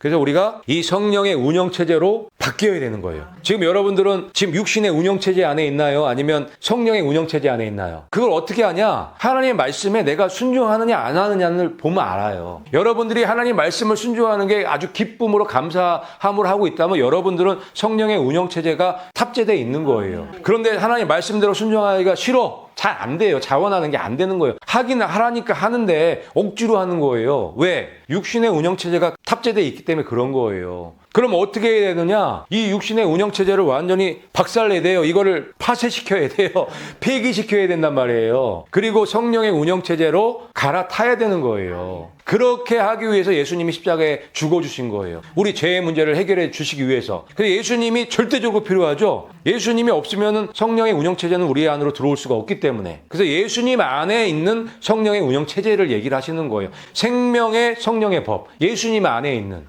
그래서 우리가 이 성령의 운영 체제로 바뀌어야 되는 거예요. 지금 여러분들은 지금 육신의 운영 체제 안에 있나요? 아니면 성령의 운영 체제 안에 있나요? 그걸 어떻게 하냐? 하나님의 말씀에 내가 순종하느냐 안 하느냐를 보면 알아요. 여러분들이 하나님 말씀을 순종하는 게 아주 기쁨으로 감사함으로 하고 있다면 여러분들은 성령의 운영 체제가 탑재되어 있는 거예요. 그런데 하나님 말씀대로 순종하기가 싫어. 잘 안 돼요. 자원하는 게 안 되는 거예요. 하긴 하라니까 하는데 억지로 하는 거예요. 왜? 육신의 운영 체제가 탑재되어 있기 때문에 그런 거예요. 그럼 어떻게 해야 되느냐? 이 육신의 운영 체제를 완전히 박살내야 돼요. 이거를 파쇄시켜야 돼요. 폐기시켜야 된단 말이에요. 그리고 성령의 운영 체제로 갈아타야 되는 거예요. 그렇게 하기 위해서 예수님이 십자가에 죽어주신 거예요. 우리 죄의 문제를 해결해 주시기 위해서. 그래서 예수님이 절대적으로 필요하죠. 예수님이 없으면 성령의 운영 체제는 우리 안으로 들어올 수가 없기 때문에. 그래서 예수님 안에 있는 성령의 운영 체제를 얘기를 하시는 거예요. 생명의 성령의 법. 예수님 안에 있는.